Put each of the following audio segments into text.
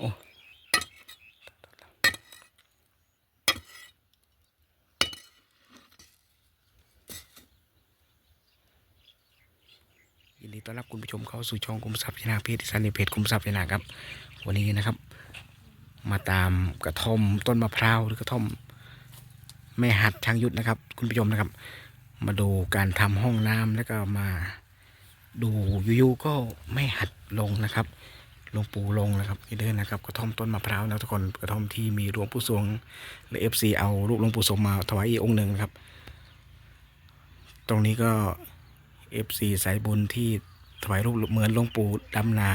ยินดีต้อนรับคุณผู้ชมเข้าสู่ช่องคุมทรัพย์ชนาเพจที่สันนิเพจคุมทรัพย์ชนะครับ วันนี้นะครับ มาตามกระท่อมต้นมะพร้าวหรือกระท่อมแม่หัดช้างยุทธนะครับ คุณผู้ชมนะครับ มาดูการทำห้องน้ำแล้วก็มาดูยู่ๆก็ไม่หัดลงนะครับ หลวงปู่ลงนะครับนี่เดินนะครับกระท่อมต้นมะพร้าวนะทุกคนกระท่อมที่มีหลวงปู่สวงและเอฟซีเอารูปหลวงปู่สวงมาถวายอีกองค์หนึ่งนะครับ ตรงนี้ก็เอฟซีสายบุญที่ถวายรูปเหมือนหลวงปู่ดำนา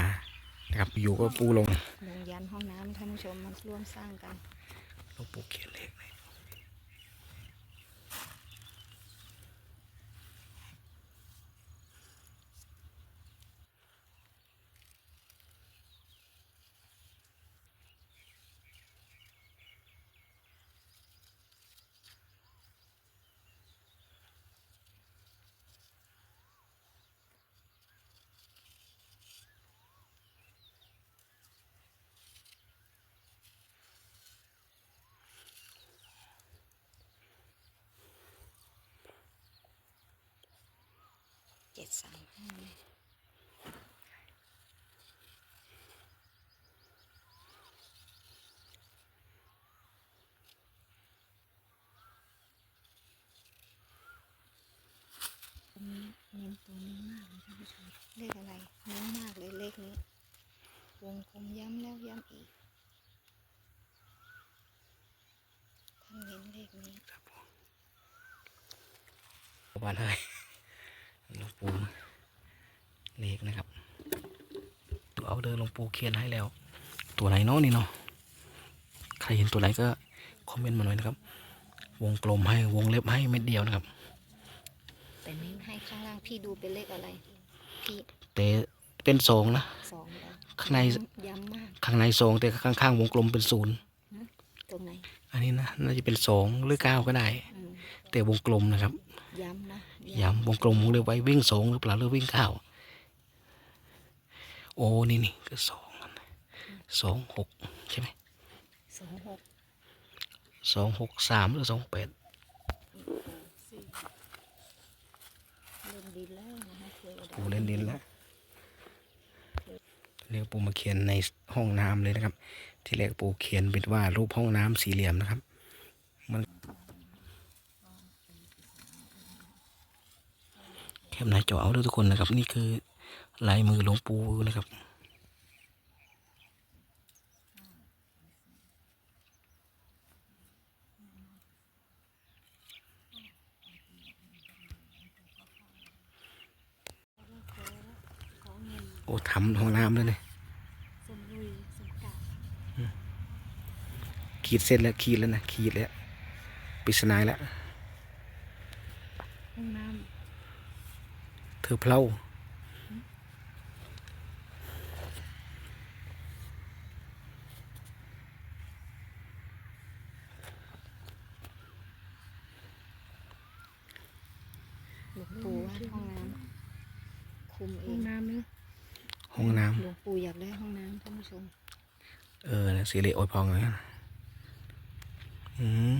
นะครับ อยู่ก็ปู่ลงลงยันห้องน้ำท่านผู้ชมมาร่วมสร้างกันหลวงปู่เขียนเลขเลย เจ็ดสามห้าตรงนี้เน้นตัวนี้มากเลยท่านผู้ชมเลขอะไรเน้นมากเลยเลขนี้ วงกลมย้ำแล้วย้ำอีกท่านเน้นเลขนี้บ้านเลยห ลวงปู่เลขนะครับ ตัวเอาเดินหลวงปู่เขียนให้แล้ว ตัวไหนเนาะนี่เนาะใครเห็นตัวไหนก็คอมเมนต์มาหน่อยนะครับ วงกลมให้วงเล็บให้เม็ดเดียวนะครับแต่เน้นให้ข้างล่างพี่ดูเป็นเลขอะไรพี่แต่เป็นสองนะสองแล้วข้างในย้ำมากข้างในสองแต่ข้างๆวงกลมเป็นศูนย์ตรงไหนอันนี้นะน่าจะเป็นสองหรือเก้าก็ได้อืมแต่วงกลมนะครับ ย้ำนะ ย้ำวงกลมวงเล็บไว้วิ่งสองหรือเปล่าหรือวิ่งเก้าโอ้นี่นี่ก็สองสองหกใช่ไหมสองหกสองหกสามหรือสองแปดปูเล่นดินแล้วเรียกปูมาเขียนในห้องน้ำเลยนะครับ ที่แรกปูเขียนเป็นว่ารูปห้องน้ำสี่เหลี่ยมนะครับ มัน แคปหน้าจอเอาด้วยทุกคนนะครับ นี่คือลายมือหลวงปู่นะครับโอ้ทำห้องน้ำแล้วเนี่ยสมรุยขีดเส้นแล้วขีดแล้วนะขีดแล้วปริศนาแล้วห้องน้ เธอเพลาำหลวงปู่ว่าห้องน้ำคุมเอห้องงน้ำเนอะห้องน้หลวงปู่อยากได้ห้องน้ำท่านผู้ชมำเออนะสิริโอยพองเลยนะอืม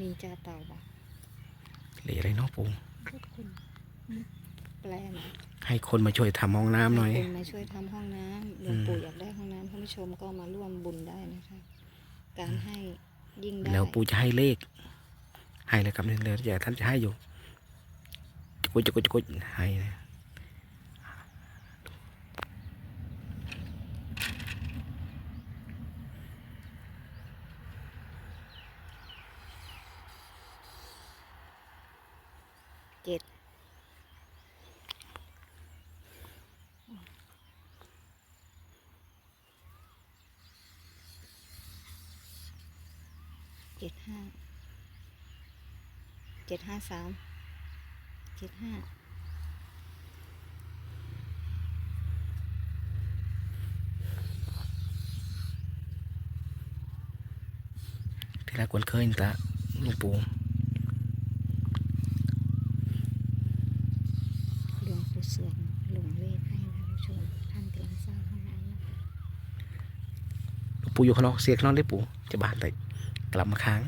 นินจาเต่าบอกเหลืออะไรเนาะปูทุกคนแปลหน่อยให้คนมาช่วยทำห้องน้ำหน่อยให้คนมาช่วยทำห้องน้ำหลวงปู่อยากได้ห้องน้ำท่านผู้ชมก็มาร่วมบุญได้นะคะ การให้ยิ่งได้แล้วปูจะให้เลข ให้เลยครับนี่เลยอย่าท่านจะให้อยู่จะกุยจะกุยจะกุยให้นะ เจ็ด เจ็ดห้าเจ็ดห้าสามเจ็ดห้าที่แรกควรเคยแต่หลวงปู่สวงลงเลขให้นะท่านผู้ชมท่านกำลังสร้างห้องน้ำนะคะหลวงปู่อยู่ข้างนอกเสียข้างนอกได้ปู่จะบานเลย กลับมาค้าง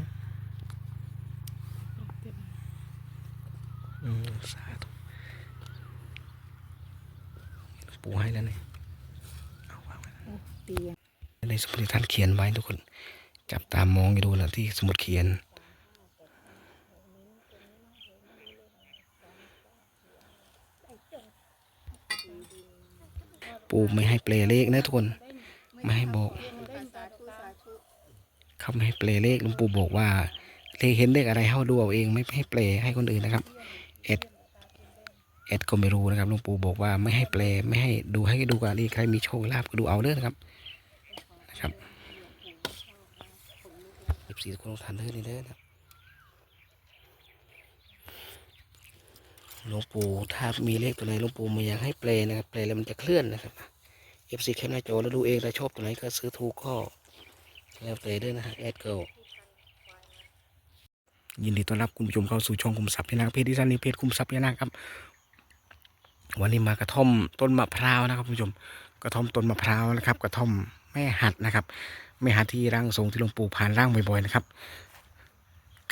อืมสาธุหลวงปู่ให้แล้วเนี่ยเอาวางไว้โอ้เตียงในสมุดที่ท่านเขียนไว้ทุกคน จับตามองอยู่ดูนะที่สมุดเขียนปู่ไม่ให้เปลเลขนะทุกคน ไม่ให้บอก เขาไม่ให้เปลเลขหลวงปู่บอกว่าเลขเห็นเลขอะไรให้าดูเอาเองไม่ให้เปลให้คนอื่นนะครับเอ็ดเอ็ดก็ไม่รู้นะครับหลวงปู่บอกว่าไม่ให้เปลไม่ให้ดูให้ดูกันดีใครมีโชคลาภก็ดูเอาเด้อนะครับนะครับสิบสี่คนลงทานเด้อนี่เด้อนะครับหลวงปู่ถ้ามีเลขตัวไหนหลวงปู่ไม่อยากให้เปลนะครับเปลแล้วมันจะเคลื่อนนะครับเอฟซีแคปหน้าจอแล้วดูเองถ้าชอบตัวไหนก็ซื้อถูกก็ แล้วแต่ด้วยนะฮะแอดเกิลยินดีต้อนรับคุณผู้ชมเข้าสู่ช่องคุมทรัพย์พนาคเพจดิฉันนี่เพจคุมทรัพย์พนาคครับ วันนี้มากระท่อมต้นมะพร้าวนะครับคุณผู้ชมกระท่อมต้นมะพร้าวนะครับ กระท่อมแม่หัดนะครับแม่หัดที่ร่างทรงที่หลวงปู่ผ่านร่างบ่อยๆนะครับ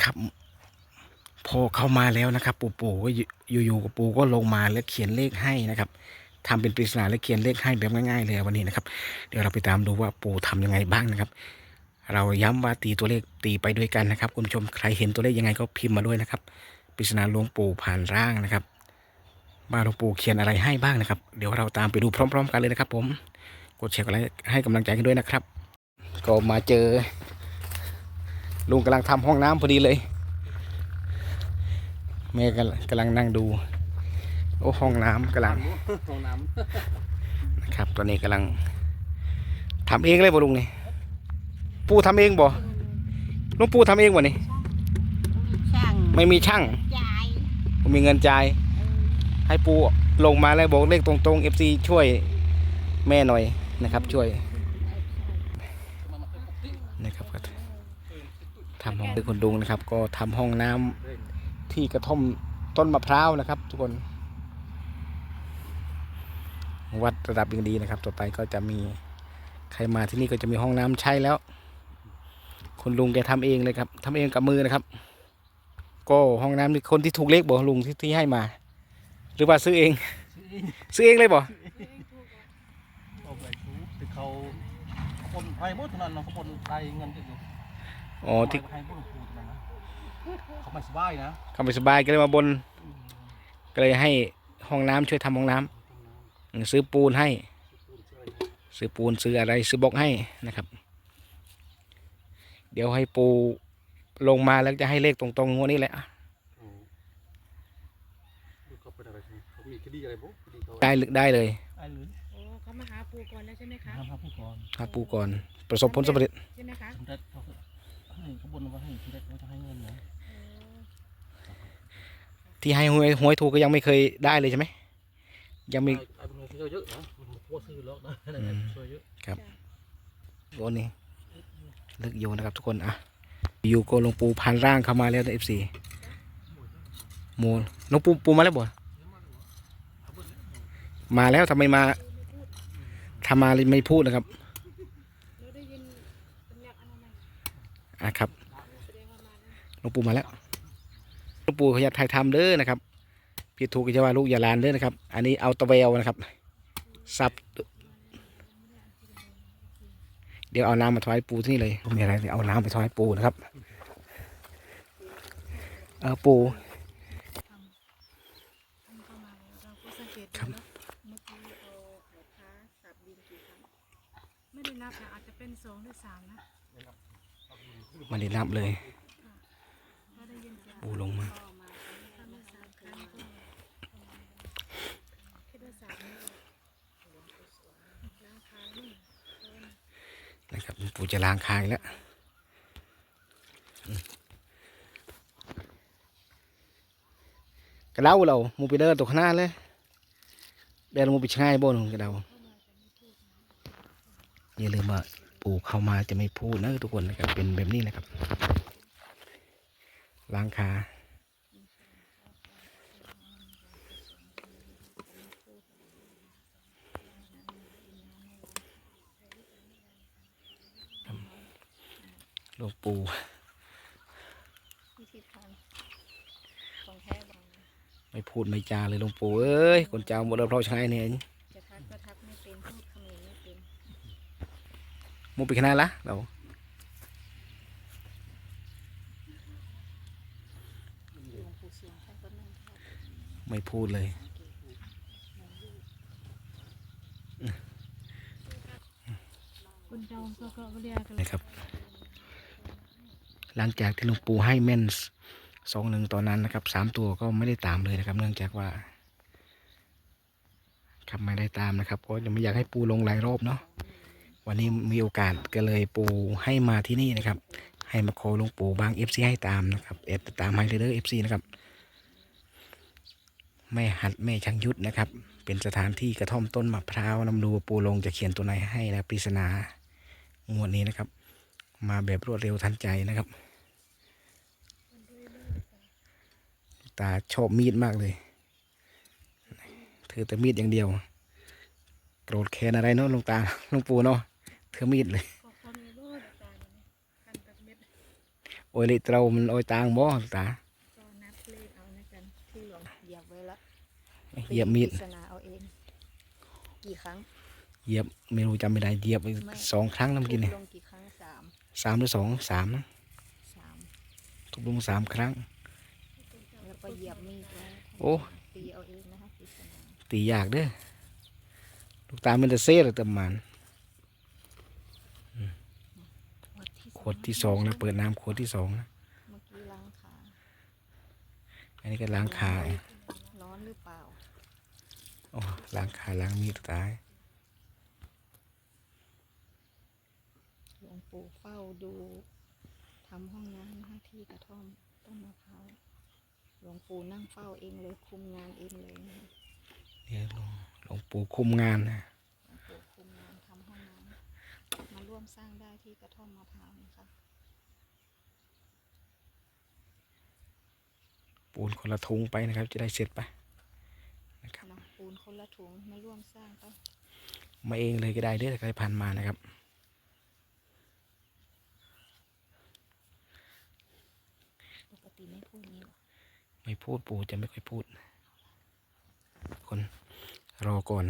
ครับพอเข้ามาแล้วนะครับ ปู่ปู่ก็อยู่ๆกับปู่ก็ลงมาแล้วเขียนเลขให้นะครับทำเป็นปริศนาและเขียนเลขให้แบบง่ายๆเลยวันนี้นะครับ เดี๋ยวเราไปตามดูว่าปู่ทำยังไงบ้างนะครับ เราย้ำว่าตีตัวเลขตีไปด้วยกันนะครับ คุณผู้ชมใครเห็นตัวเลขยังไงก็พิมพ์มาด้วยนะครับปริศนาหลวงปู่ผ่านร่างนะครับว่าหลวงปู่เขียนอะไรให้บ้างนะครับ เดี๋ยวเราตามไปดูพร้อม ๆ กันเลยนะครับ ผมกดแชร์กดไลค์ให้กำลังใจกันด้วยนะครับ ก็มาเจอ ลุงกำลังทำห้องน้ำพอดีเลยแม่กำลังกำลังนั่งดู โอ้ห้องน้ำกำลังห้องน้นะครับตอนนี้กำลังทำเองเลยบ่ลุงนี่ ปู่ทำเองบ่ลุงปู่ทำเองบ่นี่ช่างไม่มีช่างจ่ายผมมีเงินจ่ายให้ปู่ลงมาแล้วบอกเลขตรงๆ FC ช่วยแม่หน่อยนะครับ ช่วยนะครับก็ทำห้องด้วยคนดุงนะครับ ก็ทำห้องน้ำที่กระท่อมต้นมะพร้าวนะครับ ทุกคน วัดระดับอย่างดีนะครับ ต่อไปก็จะมีใครมาที่นี่ก็จะมีห้องน้ำใช้แล้ว คุณลุงแกทำเองเลยครับทำเองกับมือนะครับ ก็ห้องน้ำนี่คนที่ถูกเลขบอกลุงที่ที่ให้มา หรือว่าซื้อเอง ซื้อเองเลยบ่ำเอาไปชูแต่เขาคนไทยหมดเท่านั้นเนาะเขาคนไทยเงินติดอยู่อ๋อที่ไทยหมดพูดมันนะเขาไม่สบายนะเขาไม่สบายก็เลยมาบนก็เลยให้ห้องน้ำช่วยทำห้องน้ำอืมซื้อปูนให้ ซื้อปูนซื้ออะไรซื้อบล็อกให้นะครับ เดี๋ยวให้ปูลงมาแล้วจะให้เลขตรงๆงวดนี้แหละอะเขาเป็นอะไรเขามีคดีอะไรบุ๊คดีเขาได้หรือได้เลยไอ้หรือโอ้เขามาหาปูก่อนแล้วใช่ไหมคะทำให้ผู้ก่อนหาปูก่อน ประสบผลสำเร็จใช่ไหมคะสมเด็จเขาให้เขาบนว่าให้สมเด็จเขาจะให้เงินนะที่ให้หวยหวยถูกก็ยังไม่เคยได้เลยใช่ไหมยังมีไอ้เป็นเงินที่เยอะนะมันพวกซื้อแล้วนะช่วยเยอะโอ้นี่ เลิกโยนนะครับทุกคนอะอยู่ก็ลงปูพันร่างเข้ามาแล้วเอฟซีโมนหลงปูปูมาแล้วบ่มาแล้วทำไมมาทำมาไม่พูดนะครับอะครับแสดงว่ามาแล้วหลวงปู่มาแล้วหลวงปู่ขยันไทยทำเด้อนะครับพี่ถูกจะว่าลูกอย่าลานเด้อนะครับ อันนี้เอาตะเวลนะครับซับ เดี๋ยวเอาน้ำมาถวายปู่ที่นี่เลยมีอะไรเดี๋ยวเอาน้ำไปถวายปู่นะครับ เออปู่ท่านเข้ามาแล้วเราก็สังเกตครัดูบเนาะเมื่อกี้เอาหัวท้าสับดินกี่ครั้งไม่ได้นับนะอาจจะเป็นสองหรือสามนะมันได้นับเลยก็ได้ยินเสียงปู่ลงมาพ่อมาถ้าไม่สามครั้งก็คิดว่าสามนี่ล้างคางนี่ นะ ครับปู่จะล้างคางอีกแล้วกระเดาเรามูไปเดินตัวข้างหน้าเลยเดินมูไปช่ายบนกระเดาอย่าลืมว่าปู่เข้ามาจะไม่พูดนะทุกคนนะครับเป็นแบบนี้นะครับล้างคา หลวงปู่วิธีทำของแท้บางไม่พูดไม่จาเลยหลวงปู่เอ้ยคนเจ้าหมดแล้วเพราะใช่เนี่ยจะทักก็ทักไม่เป็นพูดเขมรไม่เป็นมุกไปขนาดละเราหลวงปู่สวงท่านก็นั่งทอดไม่พูดเลยคนเจ้าก็ก็เรียกกันนะครับ หลังจากที่หลวงปู่ให้แม่นสองหนึ่งตอนนั้นนะครับสามตัวก็ไม่ได้ตามเลยนะครับ เนื่องจากว่าครับไม่ได้ตามนะครับก็ยังไม่อยากให้ปูลงหลายรอบเนาะวันนี้มีโอกาสก็เลยปูให้มาที่นี่นะครับ ให้มาขอหลวงปู่บางเอฟซีให้ตามนะครับเอฟตามให้เลยเด้อเอฟซีนะครับแม่หัดแม่ชังยุทธนะครับ เป็นสถานที่กระท่อมต้นมะพร้าวนำดูว่าปูลงจะเขียนตัวไหนให้นะปริศนางวดนี้นะครับ มาแบบรวดเร็วทันใจนะครับ ตาชอบมีดมากเลย ถือแต่มีดอย่างเดียว โกรธแค้นอะไรเนาะลวงตาลวงปู่เนาะถือมีดเลยโลดตาเนี่ยเม็ดโอ้ยเตรามันโอ้ยตางบ่ตาเลขเอานะกันที่หลวงเหยียบมีดเอาเองกี่ครั้งเหยียบไม่รู้จำไม่ได้เหยียบไปสองครั้งแล้วเมื่อกี้เนี่ยลงกี่ครั้งสามสามหรือสองสามนะทุบลงสามครั้ง ก็เหยียบมีดไว้โอ้ตีเอาเองนะคะปริศนาตียากเด้อลูกตามันจะเซ่หรือตำมันขวดที่ขวดที่สองนะเปิดน้ำขวดที่สองนะเมื่อกี้ล้างขาอันนี้ก็ล้างขาร้อนหรือเปล่าโอ้ล้างขาล้างมีดตายหลวงปู่เฝ้าดูทำห้องน้ำนะคะที่กระท่อมต้นมะพร้าวห ลวงปู่นั่งเฝ้าเองเลยคุมงานเองเลยนะคะเนี่ยหลวงหลวงปู่คุมงานนะหลวงปู่คุมงานทำห้องน้ำมาร่วมสร้างได้ที่กระท่อมมะพร้าวนะคะปูนคนละทุงไปนะครับ จะได้เสร็จไปนะครับเนาะปูนคนละถุงมาร่วมสร้างก็มาเองเลยก็ได้เด้อถ้าใครผ่านมานะครับ ปกติไม่พูดนี้หรอ ไม่พูดปู่จะไม่ค่อยพูด คนรอก่อน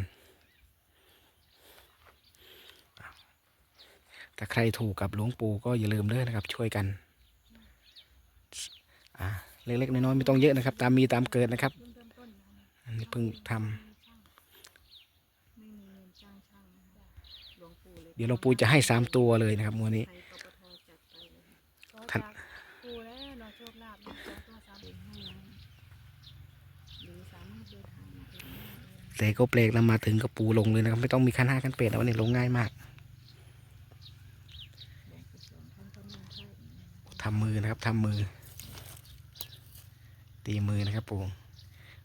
ถ้าใครถูกกับหลวงปู่ก็อย่าลืมเด้อนะครับ ช่วยกัน อ่าเล็กๆน้อยๆไม่ต้องเยอะนะครับ ตามมีตามเกิดนะครับ อันนี้เพิ่งทำเดี๋ยวหลวงปู่จะให้สามตัวเลยนะครับงวันนี้ท่าน ปูแล้วเนาะโชคลาภสองตัวสามเป็ แต่ก็เปลกแล้วมาถึงก็ปูลงเลยนะครับ ไม่ต้องมีขั้นห้าขั้นเป็ดแล้ววันนี้ลงง่ายมากหลวงปู่สวงท่านก็นั่งเท่าอย่างนี้ทำมือนะครับทำมือ ตีมือนะครับปู่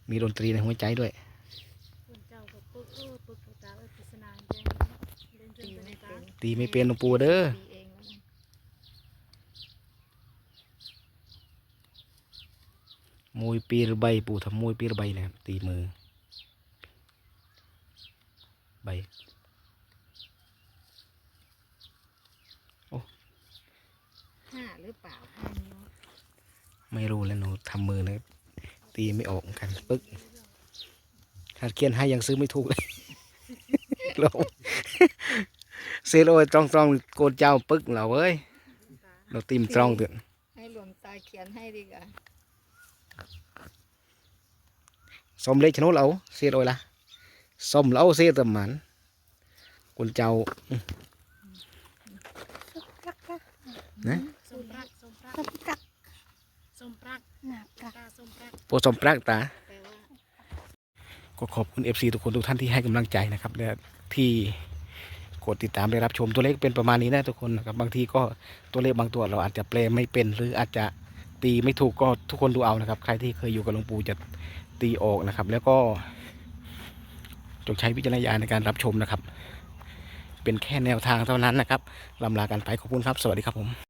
มีดนตรีในหัวใจด้วยคนเจ้าก็ปึ๊กเออปึ๊กเขาตาเออปริศนาแจ้งเล่นจนตีเป็นไม่ตาเป็นตีไม่เป็นหลวงปู่เด้อ ตีเองแล้วกัน มวยปีระใบปู่ทำมวยปีระใบนะครับตีมือ ใบห้าหรือเปล่าห้านิ้วไม่รู้แล้วหนูทำมือนะครับตีไม่ออกเหมือนกันปึ๊กถ้าเขียนให้ยังซื้อไม่ถูกเลยลงเซโร่ตรองตรองๆโกนเจ้าปึ๊กเราเว้ยเราตีมตรองเถอะให้หลวงตาเขียนให้ดีกว่า ส้มเล็กชนุเราเสียโดยละส้มเราเสียตำหมันคนเจ้านะส้มปรักส้มปรักตับกักส้มปรักหนักกักตาส้มปรักโปรสมปรักตาแปลว่าก็ขอบคุณ FC ทุกคนทุกท่านที่ให้กำลังใจนะครับและที่กดติดตามได้รับชมตัวเลขเป็นประมาณนี้นะทุกคนนะครับบางทีก็ตัวเลขบางตัวเราอาจจะแปลไม่เป็น หรืออาจจะตีไม่ถูกก็ทุกคนดูเอานะครับ ใครที่เคยอยู่กับหลวงปู่จะ ตีออกนะครับ แล้วก็จงใช้วิจารณญาณในการรับชมนะครับ เป็นแค่แนวทางเท่านั้นนะครับลำลากันไปขอบคุณครับ สวัสดีครับผม